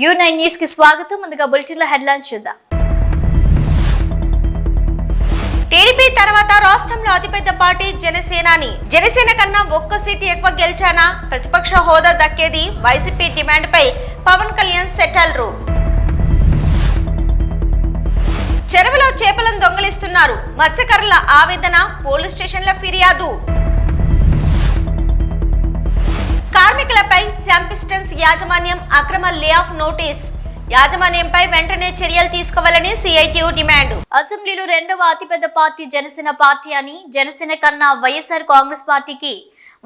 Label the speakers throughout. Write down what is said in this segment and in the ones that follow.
Speaker 1: You nine న్యూస్కి స్వాగతం. ముందుగా బులెటిన్ హెడ్లైన్స్ చూద్దాం.
Speaker 2: టీడీపీ తర్వాత రాష్ట్రంలో అతిపెద్ద పార్టీ జనసేనాని. జనసేన కన్నా ఒక్క సీటు ఎక్కువ గెలిచానా? ప్రతిపక్ష హోదా దక్కేది వైసీపీ డిమాండ్ పై పవన్ కళ్యాణ్ సెటల్ రూ చెరువులో చేపలను దొంగలిస్తున్నారు. మత్స్యకారుల ఆవేదన పోలీస్ స్టేషన్ల ఫిర్యాదు. కార్మికులపై శాంపిస్టన్స్ యాజమాన్యం అక్రమ లే ఆఫ్ నోటీస్. యాజమాన్యంపై వెంటనే చర్యలు తీసుకోవాలని సిఐటియు డిమాండ్.
Speaker 1: అసెంబ్లీలో రెండవ అతిపెద్ద పార్టీ జనసేన పార్టీ అని జనసేన కన్నా వైఎస్ఆర్ కాంగ్రెస్ పార్టీకి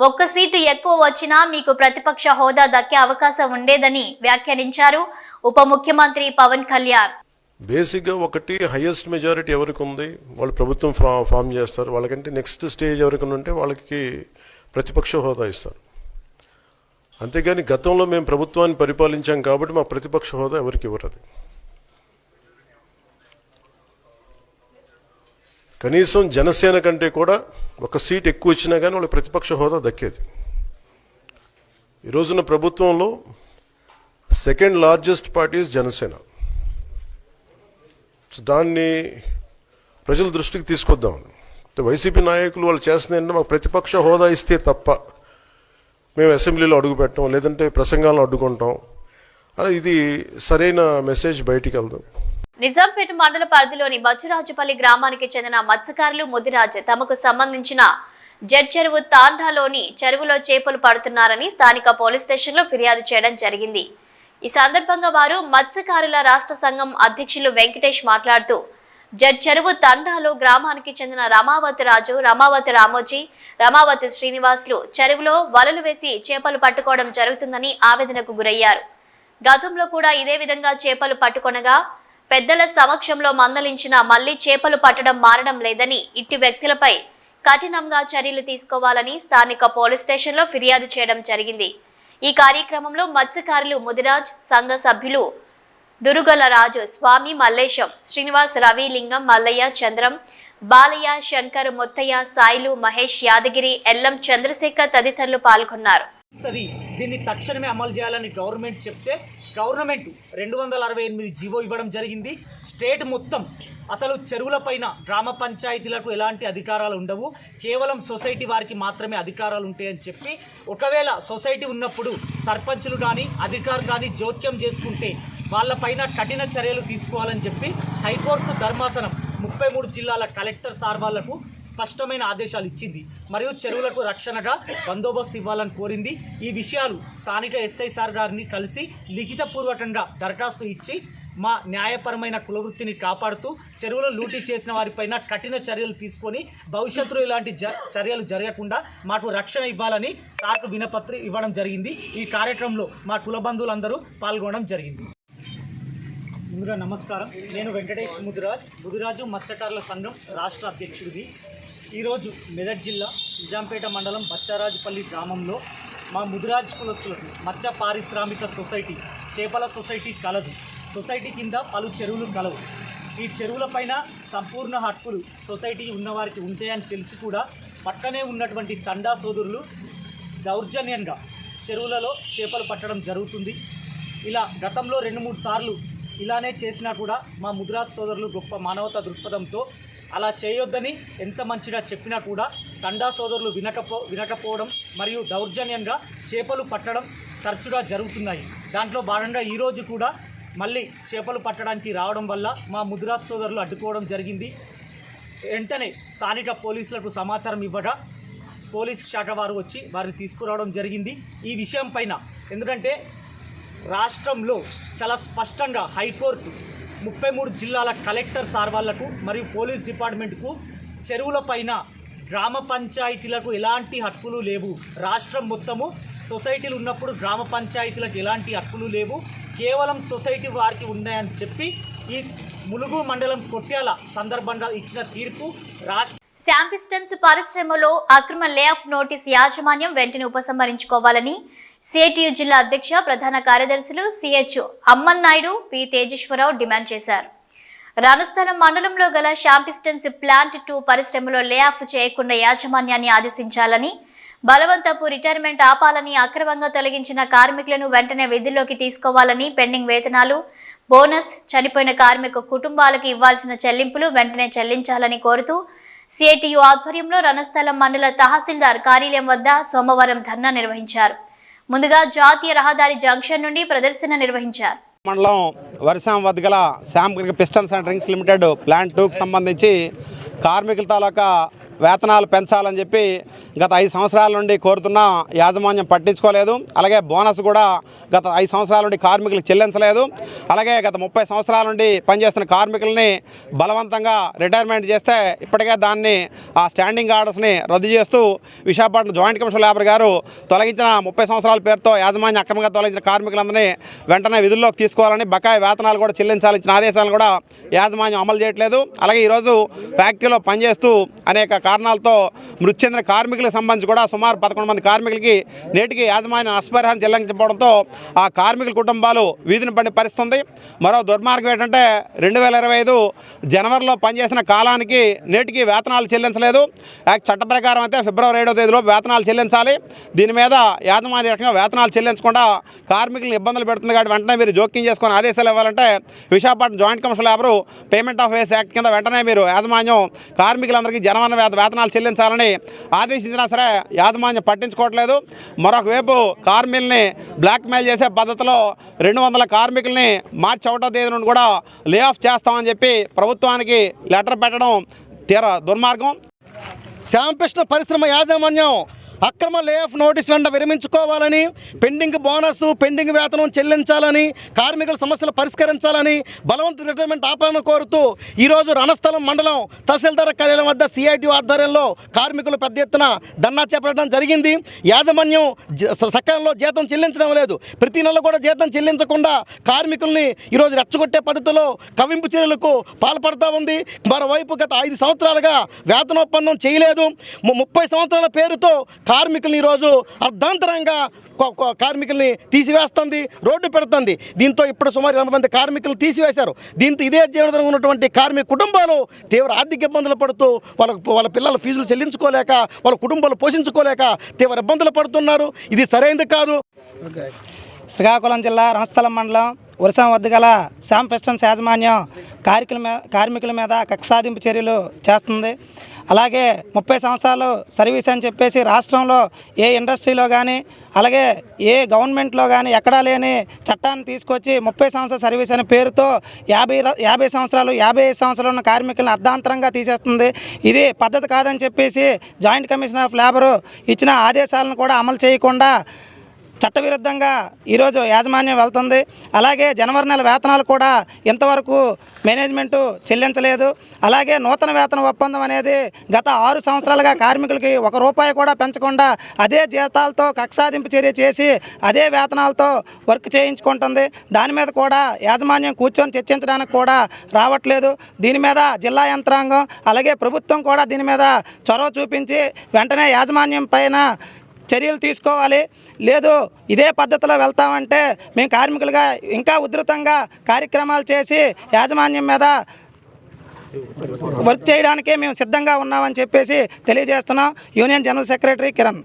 Speaker 1: ఒక్క సీటు ఎక్కువ వచ్చినా మీకు ప్రతిపక్ష హోదా దక్కే అవకాశం ఉండేదని వ్యాఖ్యానించారు ఉప ముఖ్యమంత్రి పవన్ కళ్యాణ్.
Speaker 3: బేసిక్గా ఒకటి హైయెస్ట్ మెజారిటీ ఎవరికి ఉంది? వాళ్ళు ప్రభుత్వం ఫామ్ చేస్తారు. వాళ్ళకంటే నెక్స్ట్ స్టేజ్ ఎవరికి ఉంటే వాళ్ళకి ప్రతిపక్ష హోదా ఇస్తారు. అంతేగాని గతంలో మేము ప్రభుత్వాన్ని పరిపాలించాం కాబట్టి మా ప్రతిపక్ష హోదా ఎవరికి ఇవ్వరు కనీసం జనసేన కంటే కూడా ఒక సీట్ ఎక్కువ ఇచ్చినా కానీ వాళ్ళ ప్రతిపక్ష హోదా దక్కేది. ఈ రోజున ప్రభుత్వంలో second largest party Janasena. So దాన్ని ప్రజల దృష్టికి తీసుకొద్దాం. వైసీపీ నాయకులు వాళ్ళు చేస్తుంది మాకు ప్రతిపక్ష హోదా ఇస్తే తప్ప మేము అసెంబ్లీలో అడుగు పెట్టాం లేదంటే ప్రసంగాలను అడ్డుకుంటాం. అలా ఇది సరైన మెసేజ్ బయటికి వెళ్దాం.
Speaker 1: నిజాంపేట మండల పరిధిలోని బచ్చురాజుపల్లి గ్రామానికి చెందిన మత్స్యకారులు ముదిరాజ్ తమకు సంబంధించిన జడ్ చెరువు తాండాలోని చెరువులో చేపలు పడుతున్నారని స్థానిక పోలీస్ స్టేషన్లో ఫిర్యాదు చేయడం జరిగింది. ఈ సందర్భంగా వారు మత్స్యకారుల రాష్ట్ర సంఘం అధ్యక్షులు వెంకటేష్ మాట్లాడుతూ జడ్ చెరువు తండాలో గ్రామానికి చెందిన రమావతి రాజు రమావతి రామోజీ రమావతి శ్రీనివాసులు చెరువులో వలలు వేసి చేపలు పట్టుకోవడం జరుగుతుందని ఆవేదనకు గురయ్యారు. గతంలో కూడా ఇదే విధంగా చేపలు పట్టుకొనగా పెద్దల సమక్షంలో మందలించిన మళ్ళీ చేపలు పట్టడం మారడం లేదని ఇట్టి వ్యక్తులపై కఠినంగా చర్యలు తీసుకోవాలని స్థానిక పోలీస్ స్టేషన్లో ఫిర్యాదు చేయడం జరిగింది. ఈ కార్యక్రమంలో మత్స్యకారులు ముదిరాజ్ సంఘ సభ్యులు దురుగల రాజు స్వామి మల్లేశం శ్రీనివాస్ రవి లింగం మల్లయ్య చంద్రం బాలయ్య శంకర్ ముత్తయ్య సాయిలు మహేష్ యాదగిరి ఎల్లం చంద్రశేఖర్ తదితరులు పాల్గొన్నారు.
Speaker 4: దీన్ని తక్షణమే అమలు చేయాలని గవర్నమెంట్ చెప్తే గవర్నమెంట్ రెండు వందల అరవై ఎనిమిది జీవో ఇవ్వడం జరిగింది. స్టేట్ మొత్తం అసలు చెరువులపైన గ్రామ పంచాయతీలకు ఎలాంటి అధికారాలు ఉండవు. కేవలం సొసైటీ వారికి మాత్రమే అధికారాలు ఉంటాయని చెప్పి ఒకవేళ సొసైటీ ఉన్నప్పుడు సర్పంచులు కానీ అధికారులు కానీ జోక్యం చేసుకుంటే వాళ్ళపైన కఠిన చర్యలు తీసుకోవాలని చెప్పి హైకోర్టు ధర్మాసనం ముప్పై మూడు జిల్లాల కలెక్టర్ సార్ వాళ్ళకు స్పష్టమైన ఆదేశాలు ఇచ్చింది. మరియు చెరువులకు రక్షణగా బందోబస్తు ఇవ్వాలని కోరింది. ఈ విషయాలు స్థానిక ఎస్ఐ సార్ గారిని కలిసి లిఖితపూర్వకంగా దరఖాస్తు ఇచ్చి మా న్యాయపరమైన కులవృత్తిని కాపాడుతూ చెరువులు లూటీ చేసిన వారిపైన కఠిన చర్యలు తీసుకొని భవిష్యత్తులో ఇలాంటి జ చర్యలు జరగకుండా మాకు రక్షణ ఇవ్వాలని సార్కు వినపత్రి ఇవ్వడం జరిగింది. ఈ కార్యక్రమంలో మా కుల బంధువులందరూ పాల్గొనడం జరిగింది. ముందుగా నమస్కారం. నేను వెంకటేష్ ముదిరాజ్ ముదిరాజు మత్స్యకారుల సంఘం రాష్ట్ర అధ్యక్షుడిది ఈరోజు మెదక్ జిల్లా నిజాంపేట మండలం బచ్చారాజుపల్లి గ్రామంలో మా ముదిరాజ్ కులస్తులకు మత్స్య పారిశ్రామిక సొసైటీ చేపల సొసైటీ కలదు. సొసైటీ కింద పలు చెరువులు కలవు. ఈ చెరువులపైన సంపూర్ణ హక్కులు సొసైటీ ఉన్నవారికి ఉంటాయని తెలిసి కూడా పక్కనే ఉన్నటువంటి తండా సోదరులు దౌర్జన్యంగా చెరువులలో చేపలు పట్టడం జరుగుతుంది. ఇలా గతంలో రెండు మూడు సార్లు ఇలానే చేసినా కూడా మా ముద్రాజ్ సోదరులు గొప్ప మానవతా దృక్పథంతో అలా చేయొద్దని ఎంత మంచిగా చెప్పినా కూడా తండా సోదరులు వినకపో వినకపోవడం మరియు దౌర్జన్యంగా చేపలు పట్టడం తరచుగా జరుగుతున్నాయి. దాంట్లో భాగంగా ఈరోజు కూడా మళ్ళీ చేపలు పట్టడానికి రావడం వల్ల మా ముద్రాజ్ సోదరులు అడ్డుకోవడం జరిగింది. వెంటనే స్థానిక పోలీసులకు సమాచారం ఇవ్వగా పోలీస్ శాఖ వారు వచ్చి వారిని తీసుకురావడం జరిగింది. ఈ విషయం పైన ఎందుకంటే రాష్ట్రంలో చాలా స్పష్టంగా హైకోర్టు ముప్పై మూడు జిల్లాల కలెక్టర్ సార్ వాళ్ళకు మరియు పోలీస్ డిపార్ట్మెంట్కు చెరువులపైన గ్రామ పంచాయతీలకు ఎలాంటి హక్కులు లేవు. రాష్ట్రం మొత్తము సొసైటీలు ఉన్నప్పుడు గ్రామ పంచాయతీలకు ఎలాంటి హక్కులు లేవు. కేవలం సొసైటీ వారికి ఉన్నాయని చెప్పి ఈ ములుగు మండలం కొట్యాల సందర్భంగా ఇచ్చిన తీర్పు రాష్ట్ర
Speaker 1: శాంపిస్టన్స్ పరిశ్రమలో అక్రమ లే ఆఫ్ నోటీస్ యాజమాన్యం వెంటనే ఉపసంహరించుకోవాలని సిఐటియు జిల్లా అధ్యక్ష ప్రధాన కార్యదర్శులు CH Ammannaidu P. Tejeswararao demand చేశారు. రణస్థలం మండలంలో గల శాంపిస్టన్స్ ప్లాంట్ టూ పరిశ్రమలో లే ఆఫ్ చేయకుండా యాజమాన్యాన్ని ఆదేశించాలని బలవంతపు రిటైర్మెంట్ ఆపాలని అక్రమంగా తొలగించిన కార్మికులను వెంటనే విధుల్లోకి తీసుకోవాలని పెండింగ్ వేతనాలు బోనస్ చనిపోయిన కార్మిక కుటుంబాలకు ఇవ్వాల్సిన చెల్లింపులు వెంటనే చెల్లించాలని కోరుతూ సిఐటియు ఆధ్వర్యంలో రణస్థలం మండల తహసీల్దార్ కార్యాలయం వద్ద సోమవారం ధర్నా నిర్వహించారు. ముందుగా జాతీయ రహదారి జంక్షన్ నుండి ప్రదర్శన నిర్వహించారు.
Speaker 5: మండలం Varisam వద్దగల Sam piston centerings and drinks limited plant టూకి సంబంధించి కార్మికుల తాలూకా వేతనాలు పెంచాలని చెప్పి గత ఐదు సంవత్సరాల నుండి కోరుతున్న యాజమాన్యం పట్టించుకోలేదు. అలాగే బోనస్ కూడా గత ఐదు సంవత్సరాల నుండి కార్మికులకు చెల్లించలేదు. అలాగే గత ముప్పై సంవత్సరాల నుండి పనిచేస్తున్న కార్మికుల్ని బలవంతంగా రిటైర్మెంట్ చేస్తే ఇప్పటికే దాన్ని ఆ స్టాండింగ్ ఆర్డర్స్ని రద్దు చేస్తూ విశాఖపట్నం జాయింట్ కమిషన్ లేబర్ గారు తొలగించిన ముప్పై సంవత్సరాల పేరుతో యాజమాన్యం అక్రమంగా తొలగించిన కార్మికులందరినీ వెంటనే విధుల్లోకి తీసుకోవాలని బకాయి వేతనాలు కూడా చెల్లించాలి ఇచ్చిన ఆదేశాలను కూడా యాజమాన్యం అమలు చేయట్లేదు. అలాగే ఈరోజు ఫ్యాక్టరీలో పనిచేస్తూ అనేక కారణాలతో మృతి చెందిన కార్మికులకు సంబంధించి కూడా సుమారు పదకొండు మంది కార్మికులకి నేటికి యాజమాన్యం నష్టపరిహారం చెల్లించకపోవడంతో ఆ కార్మికుల కుటుంబాలు వీధిని పడిన పరిస్థితుంది మరో దుర్మార్గం ఏంటంటే రెండు వేల ఇరవై ఐదు జనవరిలో పనిచేసిన కాలానికి నేటికి వేతనాలు చెల్లించలేదు. యాక్ట్ చట్ట ప్రకారం అయితే ఫిబ్రవరి ఏడవ తేదీలో వేతనాలు చెల్లించాలి. దీని మీద యాజమాన్య రకంగా వేతనాలు చెల్లించకుండా కార్మికులను ఇబ్బందులు పెడుతుంది కాబట్టి వెంటనే మీరు జోక్యం చేసుకుని ఆదేశాలు ఇవ్వాలంటే Visakhapatnam joint commission labour payment of wages act కింద వెంటనే మీరు యాజమాన్యం కార్మికులందరికీ జనవన వేత వేతనాలు చెల్లించాలని ఆదేశించినా సరే యాజమాన్యం పట్టించుకోవట్లేదు. మరొకవైపు కార్మికుల్ని బ్లాక్మెయిల్ చేసే పద్ధతిలో రెండు వందల కార్మికుల్ని మార్చి ఒకటో తేదీ నుండి కూడా లే ఆఫ్ చేస్తామని చెప్పి ప్రభుత్వానికి లెటర్ పెట్టడం తీర దుర్మార్గం.
Speaker 6: శ్యామకృష్ణ పరిశ్రమ యాజమాన్యం అక్రమ లే ఆఫ్ నోటీస్ వెంట విరమించుకోవాలని పెండింగ్ బోనస్ పెండింగ్ వేతనం చెల్లించాలని కార్మికుల సమస్యలు పరిష్కరించాలని బలవంత రిటైర్మెంట్ ఆపాలని కోరుతూ ఈరోజు రణస్థలం మండలం తహసీల్దార్ కార్యాలయం వద్ద సిఐటి ఆధ్వర్యంలో కార్మికులు పెద్ద ఎత్తున ధర్నా చేపట్టడం జరిగింది. యాజమాన్యం సకాలంలో జీతం చెల్లించడం లేదు. ప్రతి నెల కూడా జీతం చెల్లించకుండా కార్మికుల్ని ఈరోజు రెచ్చగొట్టే పద్ధతిలో కవింపు చర్యలకు పాల్పడుతూ ఉంది. మరోవైపు గత ఐదు సంవత్సరాలుగా వేతనొప్పందం చేయలేదు. ముప్పై సంవత్సరాల పేరుతో కార్మికులను ఈరోజు అర్ధాంతరంగా కార్మికుల్ని తీసివేస్తుంది రోడ్డు పెడుతుంది. దీంతో ఇప్పుడు సుమారు ఇరవై మంది కార్మికులు తీసివేశారు. దీంతో ఇదే జీవనం ఉన్నటువంటి కార్మిక కుటుంబాలు తీవ్ర ఆర్థిక ఇబ్బందులు పడుతూ వాళ్ళ వాళ్ళ పిల్లల ఫీజులు చెల్లించుకోలేక వాళ్ళ కుటుంబాలు పోషించుకోలేక తీవ్ర ఇబ్బందులు పడుతున్నారు. ఇది సరైనది కాదు.
Speaker 7: శ్రీకాకుళం జిల్లా రణస్థలం మండలం ఉరసం వద్ద గల శామ్ పిస్టన్స్ యాజమాన్యం కార్మికుల మీద కార్మికుల మీద కక్ష సాధింపు చర్యలు చేస్తుంది. అలాగే ముప్పై సంవత్సరాలు సర్వీస్ అని చెప్పేసి రాష్ట్రంలో ఏ ఇండస్ట్రీలో కానీ అలాగే ఏ గవర్నమెంట్లో కానీ ఎక్కడా లేని చట్టాన్ని తీసుకొచ్చి ముప్పై సంవత్సరాల సర్వీస్ అనే పేరుతో యాభై యాభై సంవత్సరాలు యాభై ఐదు సంవత్సరాలు ఉన్న కార్మికులను అర్ధాంతరంగా తీసేస్తుంది. ఇది పద్ధతి కాదని చెప్పేసి జాయింట్ కమిషన్ ఆఫ్ లేబరు ఇచ్చిన ఆదేశాలను కూడా అమలు చేయకుండా చట్టవిరుద్ధంగా ఈరోజు యాజమాన్యం వెళ్తుంది. అలాగే జనవరి నెల వేతనాలు కూడా ఇంతవరకు మేనేజ్మెంటు చెల్లించలేదు. అలాగే నూతన వేతన ఒప్పందం అనేది గత ఆరు సంవత్సరాలుగా కార్మికులకి ఒక రూపాయి కూడా పెంచకుండా అదే జీతాలతో కక్షాదింపు చర్య చేసి అదే వేతనాలతో వర్క్ చేయించుకుంటుంది. దాని మీద కూడా యాజమాన్యం కూర్చొని చర్చించడానికి కూడా రావట్లేదు. దీని మీద జిల్లా యంత్రాంగం అలాగే ప్రభుత్వం కూడా దీని మీద చొరవ చూపించి వెంటనే యాజమాన్యం పైన చర్యలు తీసుకోవాలి. లేదు ఇదే పద్ధతిలో వెళ్తామంటే మేము కార్మికులుగా ఇంకా ఉధృతంగా కార్యక్రమాలు చేసి యాజమాన్యం మీద వర్క్ చేయడానికే మేము సిద్ధంగా ఉన్నామని చెప్పేసి తెలియజేస్తున్నాం. Union general secretary Kiran.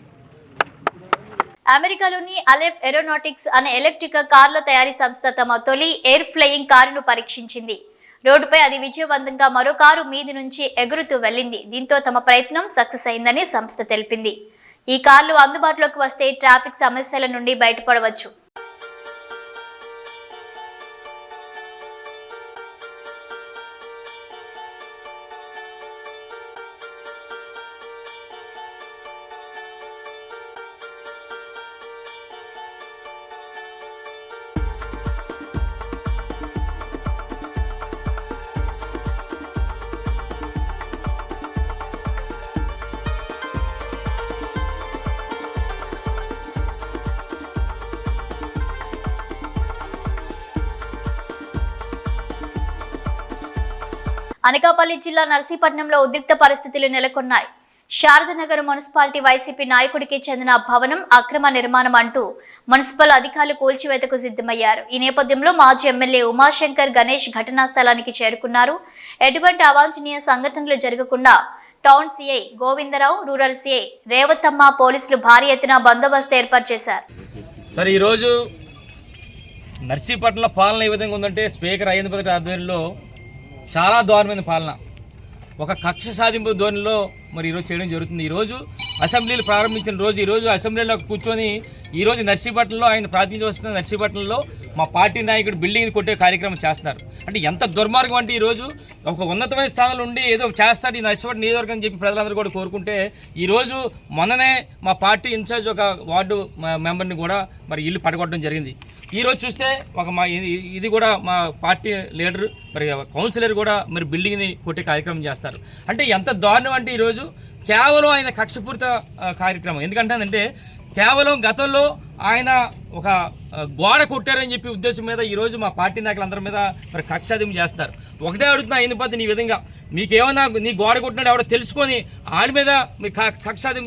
Speaker 1: అమెరికాలోని అలెఫ్ ఏరోనాటిక్స్ అనే ఎలక్ట్రిక్ కార్ల తయారీ సంస్థ తమ తొలి ఎయిర్ ఫ్లయింగ్ కారును పరీక్షించింది. రోడ్డుపై అది విజయవంతంగా మరో కారు మీది నుంచి ఎగురుతూ వెళ్ళింది. దీంతో తమ ప్రయత్నం సక్సెస్ అయిందని సంస్థ తెలిపింది. ఈ కార్లు అందుబాటులోకి వస్తే ట్రాఫిక్ సమస్యల నుండి బయటపడవచ్చు. అనకాపల్లి జిల్లా నర్సీపట్నంలో ఉద్రిక్త పరిస్థితులు నెలకొన్నాయి. శారదనగర్ మున్సిపాలిటీ వైసీపీ నాయకుడికి చెందిన భవనం అక్రమ నిర్మాణం అంటూ మున్సిపల్ అధికారులు కూల్చివేతకు సిద్ధమయ్యారు. ఈ నేపథ్యంలో మాజీ ఎమ్మెల్యే ఉమాశంకర్ గణేష్ ఘటనా స్థలానికి చేరుకున్నారు. ఎటువంటి అవాంఛనీయ సంఘటనలు జరగకుండా town CI Govindarao rural CI Revathamma పోలీసులు భారీ ఎత్తున బందోబస్తు ఏర్పాటు చేశారు.
Speaker 8: సార్ ఈరోజు నర్సీపట్ల పాలన ఏ విధంగా ఉందంటే స్పీకర్ అయ్యేంద్ర ఆధ్వర్యంలో చాలా దారుణమైన పాలన. ఒక కక్ష సాధింపు ధోరణిలో మరి ఈరోజు చేయడం జరుగుతుంది. ఈరోజు అసెంబ్లీలు ప్రారంభించిన రోజు ఈరోజు అసెంబ్లీలో కూర్చొని ఈరోజు నర్సీపట్నంలో ఆయన ప్రాతినిధ్యం వస్తున్న నర్సీపట్నంలో మా పార్టీ నాయకుడు బిల్డింగ్ కొట్టే కార్యక్రమం చేస్తున్నారు. అంటే ఎంత దుర్మార్గం అంటే ఈరోజు ఒక ఉన్నతమైన స్థానంలో ఉండి ఏదో చేస్తాడు ఈ నర్సీపట్నం నియోజకవర్గం అని చెప్పి ప్రజలందరూ కూడా కోరుకుంటే ఈరోజు మొన్ననే మా పార్టీ ఇన్ఛార్జ్ ఒక వార్డు మెంబర్ని కూడా మరి ఇల్లు పడగొట్టడం జరిగింది. ఈరోజు చూస్తే ఒక మా ఇది ఇది కూడా మా పార్టీ లీడర్ మరి కౌన్సిలర్ కూడా మరి బిల్డింగ్ని కొట్టే కార్యక్రమం చేస్తారు. అంటే ఎంత దారుణం అంటే ఈరోజు కేవలం ఆయన కక్షపూరిత కార్యక్రమం. ఎందుకంటే అంటే కేవలం గతంలో ఆయన ఒక గోడ కొట్టారని చెప్పి ఉద్దేశం మీద ఈరోజు మా పార్టీ నాయకులందరి మీద మరి కక్షాదింపు చేస్తారు ఒకటే అడుగుతున్నా అయిన పద్ధతి నీ విధంగా. మీకేమన్నా నీ గోడ కొట్టినాడు ఎవడో తెలుసుకొని ఆడి మీద మీ క-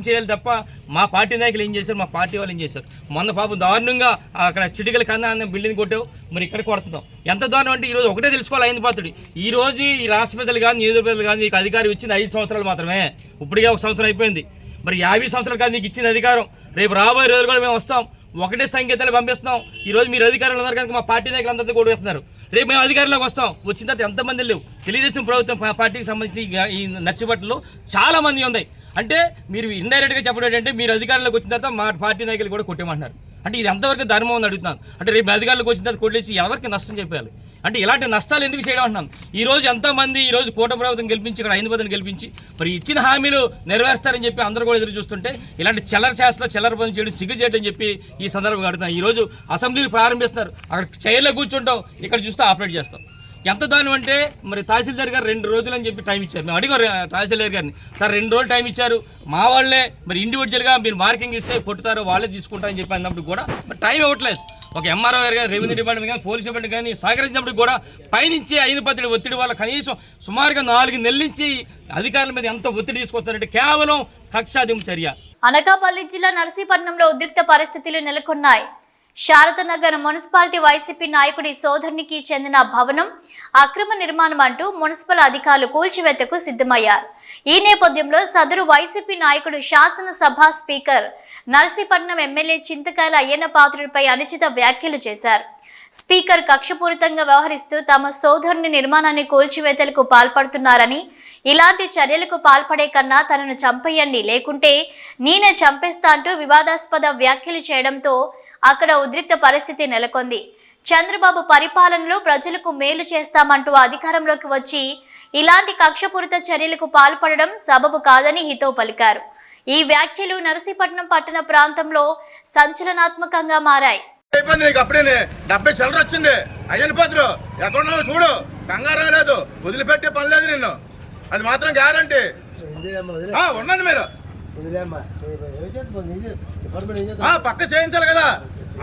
Speaker 8: చేయాలి తప్ప మా పార్టీ నాయకులు ఏం చేశారు? మా పార్టీ వాళ్ళు ఏం చేశారు? మొన్న పాపం దారుణంగా అక్కడ చిటికల కన్నా అన్న బిల్డింగ్ కొట్టావు మరి ఇక్కడ కొడుతున్నాం ఎంత దారుణం అంటే ఈరోజు ఒకటే తెలుసుకోవాలి అయిన పాత్రుడు ఈరోజు ఈ రాష్ట్ర కానీ నియోజక ప్రజలు కానీ నీకు అధికారం ఇచ్చింది ఐదు సంవత్సరాలు మాత్రమే. ఇప్పటికే ఒక సంవత్సరం అయిపోయింది. మరి యాభై సంవత్సరాలు కాదు నీకు ఇచ్చిన అధికారం. రేపు రాబోయే రోజులు కూడా మేము వస్తాం. ఒకటే సంకేతాలు పంపిస్తున్నాం. ఈ రోజు మీరు అధికారులు ఉన్నారు కనుక మా పార్టీ నాయకులు అందరితో కూడా వేస్తున్నారు రేపు మేము అధికారంలోకి వస్తాం. వచ్చిన తర్వాత ఎంతమంది లేవు. తెలుగుదేశం ప్రభుత్వం పార్టీకి సంబంధించిన ఈ గా- నర్సిపట్లలో చాలా మంది ఉన్నాయి. అంటే మీరు ఇండైరెక్ట్గా చెప్పడం ఏంటంటే మీరు అధికారంలోకి వచ్చిన తర్వాత మా పార్టీ నాయకులు కూడా కొట్టేమంటున్నారు. అంటే ఇది ఎంతవరకు ధర్మం అని అడుగుతున్నాను. అంటే రేపు అధికారులకు వచ్చిన తర్వాత కొట్టేసి ఎవరికి నష్టం చెప్పాలి? అంటే ఇలాంటి నష్టాలు ఎందుకు చేయడం అంటున్నాం? ఈ రోజు ఎంతోమంది ఈ రోజు కూట ప్రభుత్వం గెలిపించి ఇక్కడ హైదరాబాద్ని గెలిపించి మరి ఇచ్చిన హామీలు నెరవేరుస్తారని చెప్పి అందరూ కూడా ఎదురు చూస్తుంటే ఇలాంటి చెల్లర చేస్తలో చెల్లర పని చేయడం సిగ్గు చేయడం చెప్పి ఈ సందర్భంగా అడుగుతాం ఈ రోజు అసెంబ్లీలు ప్రారంభిస్తున్నారు. అక్కడ చైర్లో కూర్చుంటాం ఇక్కడ చూస్తే ఆపరేట్ చేస్తాం. ఎంత దాని అంటే మరి తహసీల్దార్ గారు రెండు రోజులు అని చెప్పి టైం ఇచ్చారు. మేము అడిగారు తహసీల్దార్ గారిని సార్ రెండు రోజులు టైం ఇచ్చారు. మా వాళ్ళే మరి ఇండివిజువల్గా మీరు మార్కింగ్ ఇస్తే కొట్టుతారు వాళ్ళే తీసుకుంటారని చెప్పి అన్నప్పుడు కూడా మరి టైం ఇవ్వట్లేదు. ఒక ఎంఆర్ఓ గారు కానీ రెవెన్యూ డిపార్ట్మెంట్ కానీ పోలీస్ డిపార్ట్మెంట్ కానీ సహకరించినప్పుడు కూడా పైనుంచి ఐదు పత్రిక ఒత్తిడి వల్ల కనీసం సుమారుగా నాలుగు నెలల నుంచి అధికారుల మీద ఎంత ఒత్తిడి తీసుకొస్తారంటే కేవలం కక్షాదింపు చర్య.
Speaker 1: అనకాపల్లి జిల్లా నర్సీపట్నంలో ఉద్రిక్త పరిస్థితులు నెలకొన్నాయి. శారదనగర్ మున్సిపాలిటీ వైసీపీ నాయకుడి సోదరునికి చెందిన భవనం అక్రమ నిర్మాణం అంటూ మున్సిపల్ అధికారులు కూల్చివేతకు సిద్ధమయ్యారు. ఈ నేపథ్యంలో సదరు వైసీపీ నాయకుడు శాసనసభ స్పీకర్ నర్సీపట్నం ఎమ్మెల్యే చింతకాయల అయ్యన్న పాత్రుడిపై అనుచిత వ్యాఖ్యలు చేశారు. స్పీకర్ కక్షపూరితంగా వ్యవహరిస్తూ తమ సోదరుని నిర్మాణాన్ని కూల్చివేతలకు పాల్పడుతున్నారని ఇలాంటి చర్యలకు పాల్పడే కన్నా తనను చంపేయండి లేకుంటే నేనే చంపేస్తా అంటూ వివాదాస్పద వ్యాఖ్యలు చేయడంతో అక్కడ ఉద్రిక్త పరిస్థితి నెలకొంది. చంద్రబాబు పరిపాలనలో ప్రజలకు మేలు చేస్తామంటూ అధికారంలోకి వచ్చి ఇలాంటి కక్షపూరిత చర్యలకు పాల్పడడం సబబు కాదని హితో పలికారు. ఈ వ్యాఖ్యలు నరసీపట్నం పట్టణ ప్రాంతంలో సంచలనాత్మకంగా మారాయి.
Speaker 9: అయిపోయింది నీకు అప్పుడే డెబ్బై చిల్లర వచ్చింది. అయ్యని పత్రు. ఎక్కడున్నావు చూడు. కంగారం లేదు వదిలిపెట్టే పని లేదు నిన్ను. అది మాత్రం గ్యారంటీ. ఉండండి మీరు. పక్క చేయించాలి కదా.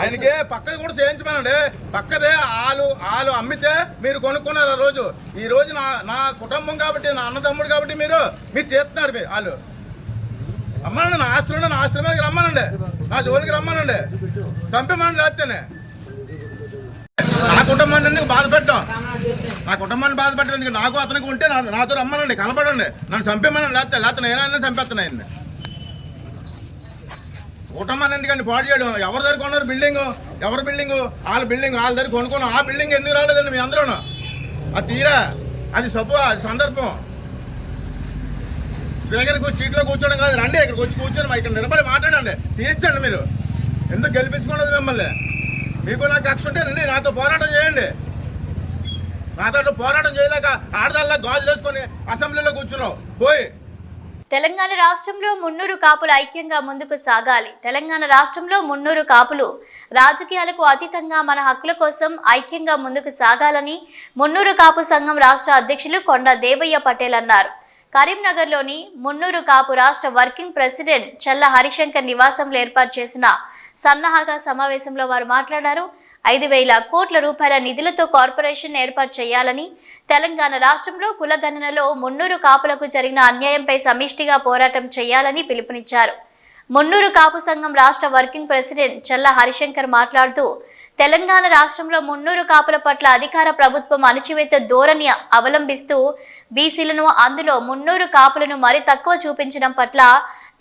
Speaker 9: ఆయనకి పక్క కూడా చేయించమనండి. పక్కదే ఆలు ఆలు అమ్మితే మీరు కొనుక్కున్నారు ఆ రోజు. ఈ రోజు నా నా కుటుంబం కాబట్టి నా అన్నదమ్ముడు కాబట్టి మీరు మీరు తీస్తున్నారు మీరు వాళ్ళు అమ్మనండి నా ఆస్తులు నా ఆస్తుల మీదకి రమ్మనండి. నా జోలికి రమ్మనండి. చంపేమని లేస్తేనే నా కుటుంబాన్ని ఎందుకు బాధ పెట్టాం? నా కుటుంబాన్ని బాధ పెట్టడం ఎందుకు? నాకు అతనికి ఉంటే నా- నాతో రమ్మనండి కనపడండి. నన్ను చంపేమని లేస్తే లేకపోతే నేనైనా చంపేస్తున్నా ఆయన్ని. కుటుంబాన్ని ఎందుకండి పాడు చేయడం? ఎవరి దగ్గర కొన్నారు బిల్డింగ్? ఎవరి బిల్డింగ్? వాళ్ళ బిల్డింగ్ వాళ్ళ దగ్గర కొనుక్కున్నాం ఆ బిల్డింగ్ ఎందుకు రాలేదండి మీ అందరూ అది తీరా? అది సబ్బు అది సందర్భం. స్పీకర్కి సీట్లో కూర్చోవడం కాదు రండి ఇక్కడికి వచ్చి కూర్చొని మా ఇక్కడ నిలబడి మాట్లాడండి. తీర్చండి మీరు. ఎందుకు గెలిపించుకున్నది మిమ్మల్ని? మీకు నాకు కక్ష ఉంటే రండి నాతో పోరాటం చేయండి. నాతో పోరాటం చేయలేక ఆడదాల్లా గాజులు వేసుకొని అసెంబ్లీలో కూర్చున్నావు. పోయి.
Speaker 1: తెలంగాణ రాష్ట్రంలో మున్నూరు కాపులు ఐక్యంగా ముందుకు సాగాలి. తెలంగాణ రాష్ట్రంలో మున్నూరు కాపులు రాజకీయాలకు అతీతంగా మన హక్కుల కోసం ఐక్యంగా ముందుకు సాగాలని మున్నూరు కాపు సంఘం రాష్ట్ర అధ్యక్షులు కొండ దేవయ్య పటేల్ అన్నారు. కరీంనగర్లోని మున్నూరు కాపు రాష్ట్ర వర్కింగ్ ప్రెసిడెంట్ చల్ల హరిశంకర్ నివాసంలో ఏర్పాటు చేసిన సన్నాహక సమావేశంలో వారు మాట్లాడారు. ఐదు వేల కోట్ల రూపాయల నిధులతో కార్పొరేషన్ ఏర్పాటు చేయాలని తెలంగాణ రాష్ట్రంలో కులగణనలో మున్నూరు కాపులకు జరిగిన అన్యాయంపై సమిష్టిగా పోరాటం చేయాలని పిలుపునిచ్చారు. మున్నూరు కాపు సంఘం రాష్ట్ర వర్కింగ్ ప్రెసిడెంట్ చల్ల హరిశంకర్ మాట్లాడుతూ తెలంగాణ రాష్ట్రంలో మున్నూరు కాపుల పట్ల అధికార ప్రభుత్వం అణచివేత ధోరణి అవలంబిస్తూ బీసీలను అందులో మున్నూరు కాపులను మరి తక్కువ చూపించడం పట్ల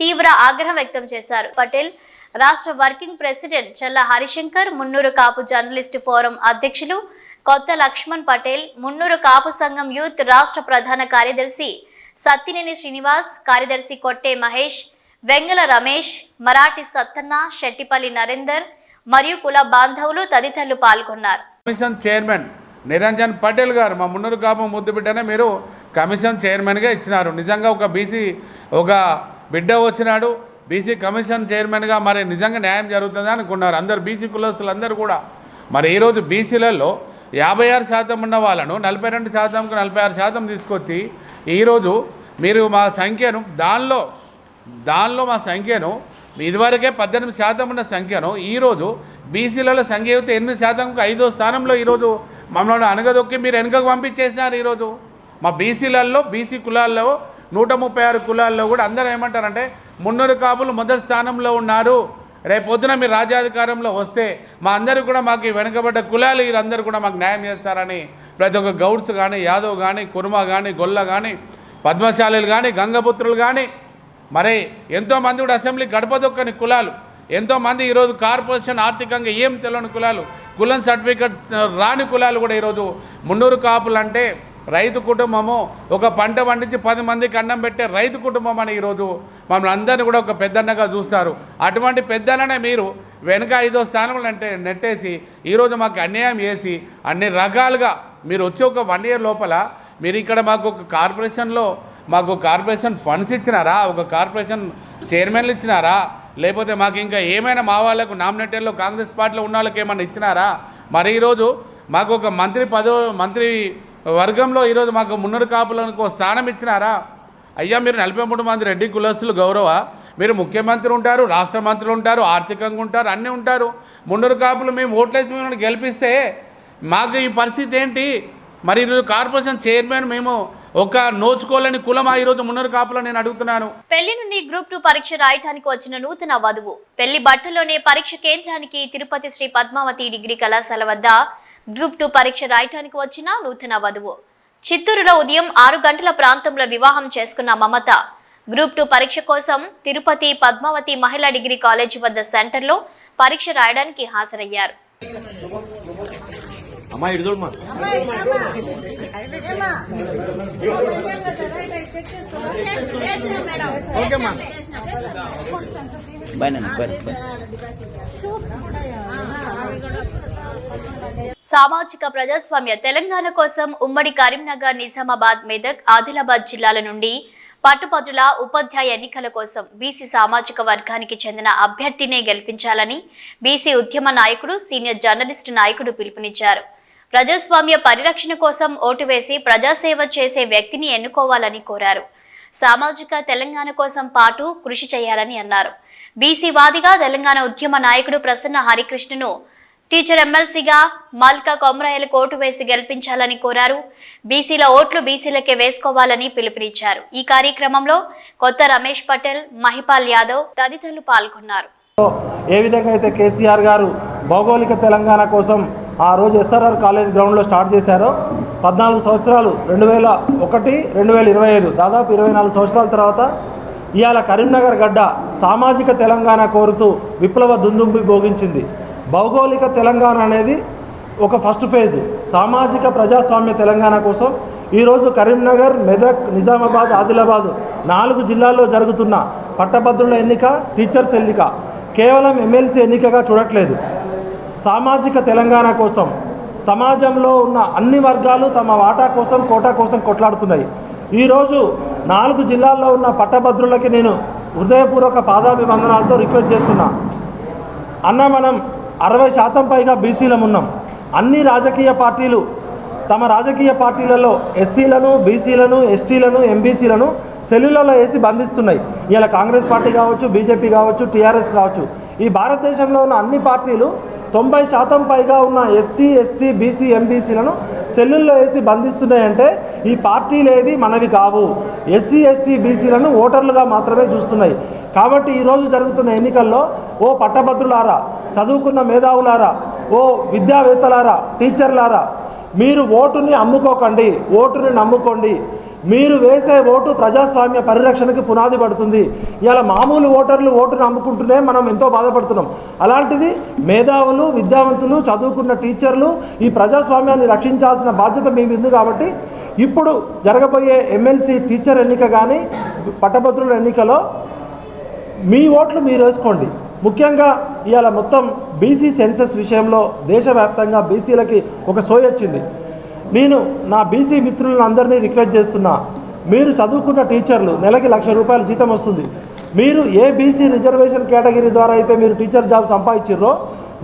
Speaker 1: తీవ్ర ఆగ్రహం వ్యక్తం చేశారు. పటేల్ రాష్ట్ర working president Challa Harishankar Munnuru Kapu journalist forum అధ్యక్షులు కొత్త లక్ష్మణ్ పటేల్ మున్నూరు కాపు సంఘం యూత్ రాష్ట్ర ప్రధాన కార్యదర్శి సత్తినేని శ్రీనివాస్ కార్యదర్శి కొట్టే మహేష్ వెంగల రమేష్ మరాఠీ సత్తన్న శెట్టిపల్లి నరేందర్ మరియు కుల బాంధవులు తదితరులు పాల్గొన్నారు.
Speaker 10: కమిషన్ చైర్మన్ నిరంజన్ పటేల్ గారు మా మున్నూరు కాపం ముద్దు బిడ్డనే మీరు కమిషన్ చైర్మన్గా ఇచ్చినారు. నిజంగా ఒక బీసీ ఒక బిడ్డ వచ్చినాడు. బీసీ కమిషన్ చైర్మన్గా మరి నిజంగా న్యాయం జరుగుతుందా అనుకున్నారు. అందరు బీసీ కులస్తులు అందరూ కూడా. మరి ఈరోజు బీసీలలో యాభై ఆరు శాతం ఉన్న వాళ్ళను నలభై రెండు శాతంకు నలభై ఆరు శాతం తీసుకొచ్చి ఈరోజు మీరు మా సంఖ్యను దానిలో దానిలో మా సంఖ్యను ఇదివరకే పద్దెనిమిది శాతం ఉన్న సంఖ్యను ఈరోజు బీసీలలో సంఖ్య అయితే ఎనిమిది శాతంకు ఐదో స్థానంలో ఈరోజు మమ్మల్ని అనగదొక్కి మీరు వెనుకకు పంపించేసినారు ఈరోజు. మా బీసీలలో బీసీ కులాల్లో నూట ముప్పై ఆరు కులాల్లో కూడా అందరూ ఏమంటారంటే మున్నూరు కాపులు మొదటి స్థానంలో ఉన్నారు. రేపొద్దున మీరు రాజ్యాధికారంలో వస్తే మా అందరూ కూడా మాకు వెనుకబడ్డ కులాలు వీరందరూ కూడా మాకు న్యాయం చేస్తారని ప్రతి ఒక్క గౌడ్స్ కానీ యాదవ్ కానీ కుర్మ కానీ గొల్ల కానీ పద్మశాలీలు కానీ గంగపుత్రులు కానీ మరి ఎంతోమంది కూడా అసెంబ్లీ గడపదొక్కని కులాలు. ఎంతోమంది ఈరోజు కార్పొరేషన్ ఆర్థికంగా ఏం తెలియని కులాలు. కులం సర్టిఫికెట్ రాని కులాలు కూడా ఈరోజు మున్నూరు కాపులు అంటే రైతు కుటుంబము ఒక పంట పండించి పది మందికి అన్నం పెట్టే రైతు కుటుంబం అని ఈరోజు మమ్మల్ని అందరినీ కూడా ఒక పెద్దన్నగా చూస్తారు. అటువంటి పెద్దలనే మీరు వెనుక ఐదో స్థానంలో అంటే నెట్టేసి ఈరోజు మాకు అన్యాయం చేసి అన్ని రకాలుగా మీరు వచ్చి ఒక వన్ ఇయర్ లోపల మీరు ఇక్కడ మాకు ఒక కార్పొరేషన్లో మాకు కార్పొరేషన్ ఫండ్స్ ఇచ్చినారా? ఒక కార్పొరేషన్ చైర్మన్లు ఇచ్చినారా? లేకపోతే మాకు ఇంకా ఏమైనా మా వాళ్ళకు నామినేటెడ్లో కాంగ్రెస్ పార్టీలో ఉన్న వాళ్ళకి ఏమైనా ఇచ్చినారా? మరి ఈరోజు మాకు ఒక మంత్రి పదో మంత్రి వర్గంలో ఈరోజు మాకు మున్నూరు కాపులకు ఒక స్థానం ఇచ్చినారా? అయ్యా మీరు నలభై మూడు మంది రెడ్డి కులస్తులు గౌరవ. మీరు ముఖ్యమంత్రి ఉంటారు రాష్ట్ర మంత్రులు ఉంటారు ఆర్థికంగా ఉంటారు అన్నీ ఉంటారు. మున్నూరు కాపులు మేము ఓట్లేసి మిమ్మల్ని గెలిపిస్తే మాకు ఈ పరిస్థితి ఏంటి? మరి ఈరోజు కార్పొరేషన్ చైర్మన్ మేము ఒక నోచుకోలేని కులమా ఈరోజు మున్నరు కాపులో నేను అడుగుతున్నాను.
Speaker 1: పెళ్ళి నుండి గ్రూప్ టూ పరీక్ష రాయటానికి వచ్చిన నూతన వధువు. పెళ్ళి బట్టలోనే పరీక్ష కేంద్రానికి తిరుపతి శ్రీ పద్మావతి డిగ్రీ కళాశాల వద్ద గ్రూప్ టూ పరీక్ష రాయటానికి వచ్చిన నూతన వధువు. చిత్తూరులో ఉదయం ఆరు గంటల ప్రాంతంలో వివాహం చేసుకున్న మమత గ్రూప్ టూ పరీక్ష కోసం తిరుపతి పద్మావతి మహిళా డిగ్రీ కాలేజీ వద్ద సెంటర్లో పరీక్ష రాయడానికి హాజరయ్యారు.
Speaker 8: అమ్మా ఇటు చూడమ్మా.
Speaker 1: సామాజిక ప్రజాస్వామ్య తెలంగాణ కోసం ఉమ్మడి కరీంనగర్ నిజామాబాద్ మెదక్ ఆదిలాబాద్ జిల్లాల నుండి పట్టుపదుల ఉపాధ్యాయ ఎన్నికల కోసం బీసీ సామాజిక వర్గానికి చెందిన అభ్యర్థినే గెలిపించాలని బీసీ ఉద్యమ నాయకుడు సీనియర్ జర్నలిస్టు నాయకుడు పిలుపునిచ్చారు. ప్రజాస్వామ్య పరిరక్షణ కోసం ఓటు వేసి ప్రజాసేవ చేసే వ్యక్తిని ఎన్నుకోవాలని కోరారు. సామాజిక తెలంగాణ కోసం పాటు కృషి చేయాలని అన్నారు. బీసీ వాదిగా తెలంగాణ ఉద్యమ నాయకుడు ప్రసన్న హరికృష్ణను టీచర్ ఎమ్మెల్సీగా మల్కా కొమ్రాయలు ఓటు వేసి గెలిపించాలని కోరారు. బీసీల ఓట్లు బీసీలకే వేసుకోవాలని పిలుపునిచ్చారు. ఈ కార్యక్రమంలో కొత్త రమేష్ పటేల్ మహిపాల్ యాదవ్ తదితరులు పాల్గొన్నారు.
Speaker 11: ఏ విధంగా అయితే కేసీఆర్ గారు భౌగోళిక తెలంగాణ కోసం ఆ రోజు ఎస్ఆర్ఆర్ కాలేజ్ గ్రౌండ్లో స్టార్ట్ చేశారో పద్నాలుగు సంవత్సరాలు రెండు వేల ఒకటి రెండు వేల ఇరవై ఐదు దాదాపు ఇరవై నాలుగు సంవత్సరాల తర్వాత ఇవాళ కరీంనగర్ గడ్డ సామాజిక తెలంగాణ కోరుతూ విప్లవ దుందుంబి భోగించింది. భౌగోళిక తెలంగాణ అనేది ఒక ఫస్ట్ ఫేజ్. సామాజిక ప్రజాస్వామ్య తెలంగాణ కోసం ఈరోజు కరీంనగర్ మెదక్ నిజామాబాద్ ఆదిలాబాద్ నాలుగు జిల్లాల్లో జరుగుతున్న పట్టభద్రుల ఎన్నిక టీచర్స్ ఎన్నిక. కేవలం ఎమ్మెల్సీ ఎన్నికగా చూడట్లేదు. సామాజిక తెలంగాణ కోసం సమాజంలో ఉన్న అన్ని వర్గాలు తమ వాటా కోసం కోటా కోసం కొట్లాడుతున్నాయి. ఈరోజు నాలుగు జిల్లాల్లో ఉన్న పట్టభద్రులకి నేను హృదయపూర్వక పాదాభివందనాలతో రిక్వెస్ట్ చేస్తున్నా. అన్న మనం అరవై శాతం పైగా బీసీలం ఉన్నాం. అన్ని రాజకీయ పార్టీలు తమ రాజకీయ పార్టీలలో ఎస్సీలను బీసీలను ఎస్టీలను ఎంబీసీలను సెల్లులలో వేసి బంధిస్తున్నాయి. ఇలా కాంగ్రెస్ పార్టీ కావచ్చు బీజేపీ కావచ్చు టీఆర్ఎస్ కావచ్చు. ఈ భారతదేశంలో ఉన్న అన్ని పార్టీలు తొంభై శాతం పైగా ఉన్న ఎస్సీ ఎస్టీ బీసీ ఎంబీసీలను సెల్లుల్లో వేసి బంధిస్తున్నాయంటే ఈ పార్టీలేవి మనవి కావు. ఎస్సీ ఎస్టీ బీసీలను ఓటర్లుగా మాత్రమే చూస్తున్నాయి. కాబట్టి ఈరోజు జరుగుతున్న ఎన్నికల్లో ఓ పట్టభద్రులారా చదువుకున్న మేధావులారా ఓ విద్యావేత్తలారా టీచర్లారా మీరు ఓటుని అమ్ముకోకండి ఓటుని నమ్ముకోండి. మీరు వేసే ఓటు ప్రజాస్వామ్య పరిరక్షణకి పునాది పడుతుంది. ఇలా మామూలు ఓటర్లు ఓటును అమ్ముకుంటూనే మనం ఎంతో బాధపడుతున్నాం. అలాంటిది మేధావులు విద్యావంతులు చదువుకున్న టీచర్లు ఈ ప్రజాస్వామ్యాన్ని రక్షించాల్సిన బాధ్యత మీ ఉంది కాబట్టి ఇప్పుడు జరగబోయే ఎమ్మెల్సీ టీచర్ ఎన్నిక కానీ పట్టభద్రుల ఎన్నికలో మీ ఓట్లు మీరు వేసుకోండి. ముఖ్యంగా ఇవాళ మొత్తం బీసీ సెన్సెస్ విషయంలో దేశవ్యాప్తంగా బీసీలకి ఒక సోయి వచ్చింది. నేను నా బీసీ మిత్రులను అందరినీ రిక్వెస్ట్ చేస్తున్నా మీరు చదువుకున్న టీచర్లు నెలకి లక్ష రూపాయల జీతం వస్తుంది. మీరు ఏ బీసీ రిజర్వేషన్ కేటగిరీ ద్వారా అయితే మీరు టీచర్ జాబ్ సంపాదించారో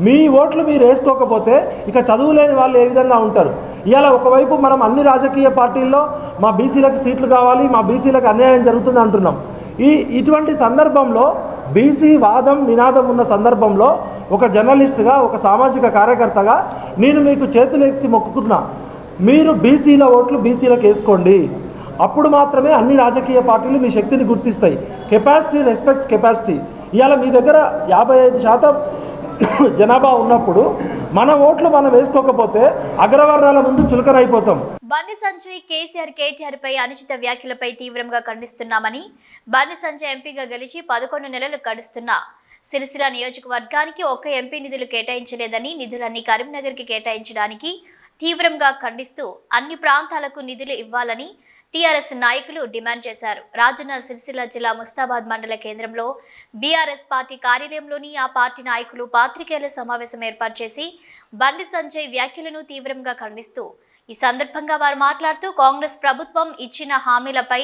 Speaker 11: మీ ఓట్లు మీరు వేసుకోకపోతే ఇక చదువులేని వాళ్ళు ఏ విధంగా ఉంటారు? ఇవాళ ఒకవైపు మనం అన్ని రాజకీయ పార్టీల్లో మా బీసీలకు సీట్లు కావాలి మా బీసీలకు అన్యాయం జరుగుతుంది అంటున్నాం. ఈ ఇటువంటి సందర్భంలో బీసీ వాదం నినాదం ఉన్న సందర్భంలో ఒక జర్నలిస్ట్గా ఒక సామాజిక కార్యకర్తగా నేను మీకు చేతులెత్తి మొక్కుకున్నా మీరు బీసీల ఓట్లు బీసీలకు వేసుకోండి. అప్పుడు మాత్రమే అన్ని రాజకీయ పార్టీలు మీ శక్తిని గుర్తిస్తాయి. Capacity respects capacity. ఇవాళ మీ దగ్గర యాభై ఐదు శాతం జనాభా ఉన్నప్పుడు మన ఓట్లు మనం వేసుకోకపోతే అగ్రవర్ణాల ముందు చులకరైపోతాం
Speaker 1: బండి సంజయ్ కేసీఆర్ కేటీఆర్ పై అనుచిత వ్యాఖ్యలపై తీవ్రంగా ఖండిస్తున్నామని బండి సంజయ్ ఎంపీగా గెలిచి పదకొండు నెలలు గడుస్తున్నా. సిరిసిల్ల నియోజకవర్గానికి ఒక్క ఎంపీ నిధులు కేటాయించలేదని నిధులన్నీ కరీంనగర్కి కేటాయించడానికి తీవ్రంగా ఖండిస్తూ అన్ని ప్రాంతాలకు నిధులు ఇవ్వాలని టీఆర్ఎస్ నాయకులు డిమాండ్ చేశారు. రాజన్న సిరిసిల్ల జిల్లా ముస్తాబాద్ మండల కేంద్రంలో బీఆర్ఎస్ పార్టీ కార్యాలయంలోని ఆ పార్టీ నాయకులు పాత్రికేయుల సమావేశం ఏర్పాటు చేసి బండి సంజయ్ వ్యాఖ్యలను తీవ్రంగా ఖండిస్తూ ఈ సందర్భంగా వారు మాట్లాడుతూ కాంగ్రెస్ ప్రభుత్వం ఇచ్చిన హామీలపై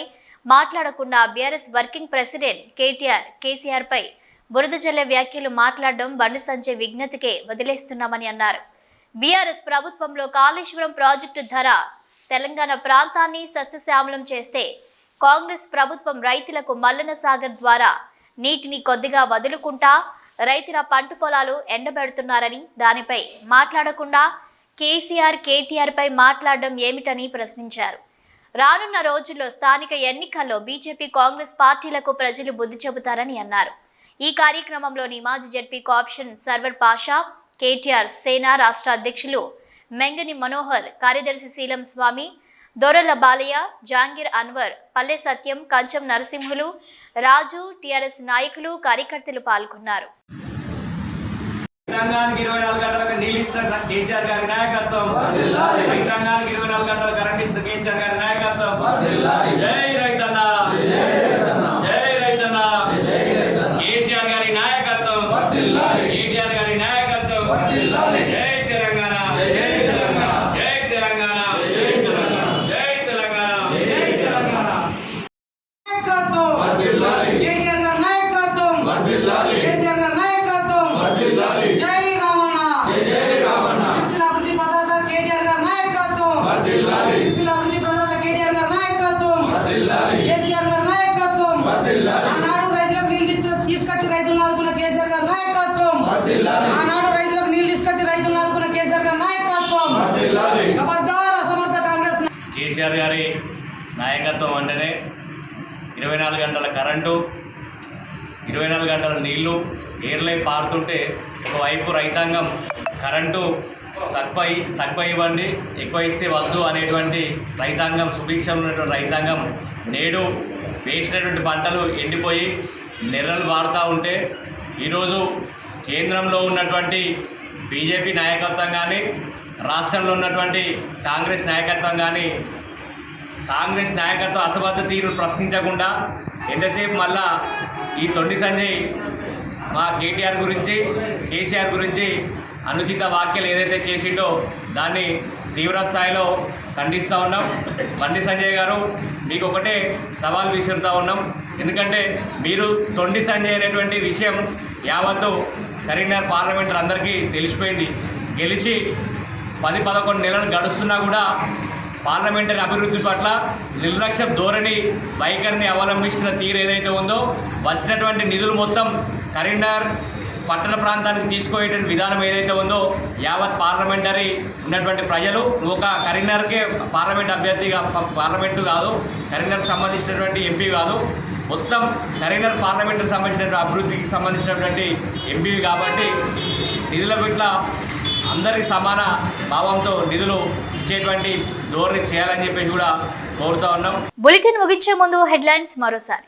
Speaker 1: మాట్లాడకుండా BRS working president KTR KCR పై బురద జల్లే వ్యాఖ్యలు మాట్లాడడం బండి సంజయ్ విజ్ఞతకే వదిలేస్తున్నామని అన్నారు. బీఆర్ఎస్ ప్రభుత్వంలో కాళేశ్వరం ప్రాజెక్టు ధర తెలంగాణ ప్రాంతాన్ని సస్యశ్యామలం చేస్తే కాంగ్రెస్ ప్రభుత్వం రైతులకు మల్లన సాగర్ ద్వారా నీటిని కొద్దిగా వదులుకుంటా రైతుల పంట పొలాలు ఎండబెడుతున్నారని దానిపై మాట్లాడకుండా కేసీఆర్ కేటీఆర్పై మాట్లాడడం ఏమిటని ప్రశ్నించారు. రానున్న రోజుల్లో స్థానిక ఎన్నికల్లో బీజేపీ కాంగ్రెస్ పార్టీలకు ప్రజలు బుద్ధి చెబుతారని అన్నారు. ఈ కార్యక్రమంలోని మాజీ ZP caption Sarwar Pasha KTR Sena రాష్ట్ర అధ్యక్షులు మెంగని మనోహర్ కార్యదర్శి శీలం స్వామి దొరల బాలయ్య జాంగీర్ అన్వర్ పల్లె సత్యం కంచం నరసింహులు రాజు టీఆర్ఎస్ నాయకులు కార్యకర్తలు పాల్గొన్నారు
Speaker 12: రైతాంగానికి ఇరవై నాలుగు గంటలకు నీళ్ళు ఇచ్చిన కేసీఆర్ గారి నాయకత్వం. రైతాంగానికి ఇరవై నాలుగు గంటల కరెంట్ ఇచ్చిన కేసీఆర్ గారి నాయకత్వం.
Speaker 13: సిరిసిల్ల అభివృద్ధి ప్రదాత కేటీఆర్ గారి నాయకత్వం. కేసీఆర్ గారి నాయకత్వం. ఆనాడు రైతులకు నీళ్ళు తీసుకొచ్చి రైతులను ఆదుకున్న కేసీఆర్ గారి నాయకత్వం. ఆనాడు రైతులకు నీళ్ళు తీసుకొచ్చి రైతులను ఆదుకున్న కేసీఆర్ గారి నాయకత్వం. ఖబర్దార్ అసమర్థ కాంగ్రెస్
Speaker 12: కేసీఆర్ గారి నాయకత్వం అంటేనే ఇరవై నాలుగు గంటల కరెంటు ఇరవై నాలుగు గంటల నీళ్ళు ఏర్లై పారుతుంటే ఒకవైపు రైతాంగం కరెంటు తక్కువ తక్కువ ఇవ్వండి ఎక్కువ ఇస్తే వద్దు అనేటువంటి రైతాంగం సుభిక్షం ఉన్నటువంటి రైతాంగం నేడు వేసినటువంటి పంటలు ఎండిపోయి నెర్రలు వాడుతూ ఉంటే ఈరోజు కేంద్రంలో ఉన్నటువంటి బీజేపీ నాయకత్వం కానీ రాష్ట్రంలో ఉన్నటువంటి కాంగ్రెస్ నాయకత్వం కానీ కాంగ్రెస్ నాయకత్వం అసబద్ధ తీరు ప్రశ్నించకుండా ఎంతసేపు మళ్ళా ఈ తొండి సంజయ్ మా కేటీఆర్ గురించి కేసీఆర్ గురించి అనుచిత వ్యాఖ్యలు ఏదైతే చేసిండో దాన్ని తీవ్ర స్థాయిలో ఖండిస్తూ ఉన్నాం. బండి సంజయ్ గారు మీకు ఒకటే సవాల్ విసురుతూ ఉన్నాం. ఎందుకంటే మీరు తొండి సంజయ్ అనేటువంటి విషయం యావత్తు కరీంనగర్ పార్లమెంటర్ అందరికీ తెలిసిపోయింది. గెలిచి పది పదకొండు నెలలు గడుస్తున్నా కూడా పార్లమెంటరీ అభివృద్ధి పట్ల నిర్లక్ష్య ధోరణి వైఖరిని అవలంబిస్తున్న తీరు ఏదైతే ఉందో వచ్చినటువంటి నిధులు మొత్తం కరీంనగర్ పట్టణ ప్రాంతానికి తీసుకుపోయేటువంటి విధానం ఏదైతే ఉందో యావత్ పార్లమెంటరీ ఉన్నటువంటి ప్రజలు ఒక కరీంనగర్కే పార్లమెంట్ అభ్యర్థిగా పార్లమెంటు కాదు కరీంనగర్కి సంబంధించినటువంటి ఎంపీ కాదు మొత్తం కరీంనగర్ పార్లమెంటుకి సంబంధించినటువంటి అభివృద్ధికి సంబంధించినటువంటి ఎంపీ కాబట్టి నిధుల పట్ల అందరికీ సమాన భావంతో నిధులు ఇచ్చేటువంటి ధోరణి చేయాలని చెప్పేసి కూడా కోరుతా ఉన్నాం.
Speaker 1: బులెటిన్ ముగించే ముందు హెడ్లైన్స్ మరోసారి.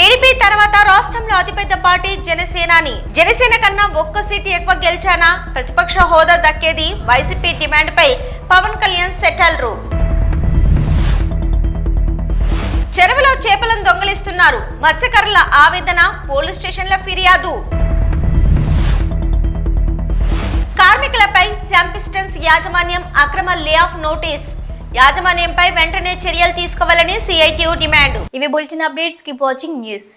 Speaker 2: టీడీపీ తర్వాత రాష్ట్రంలో అతిపెద్ద పార్టీ జనసేనాని. జనసేన కన్నా ఒక్క సీటు ఎక్కువ గెలిచానా? ప్రతిపక్ష హోదా దక్కేది వైసీపీ డిమాండ్ పై పవన్ కళ్యాణ్ సెటల్ రూ. చెరువులో చేపలను దొంగలిస్తున్నారు. మత్స్యకారుల ఆవేదన పోలీస్ స్టేషన్ల ఫిర్యాదు. కార్మికులపై శాంపిస్టన్స్ యాజమాన్యం అక్రమ లే ఆఫ్ నోటీస్. యాజమాన్యంపై వెంటనే చర్యలు తీసుకోవాలని సిఐటియు డిమాండ్.
Speaker 1: ఇవి bulletin updates. Keep watching news.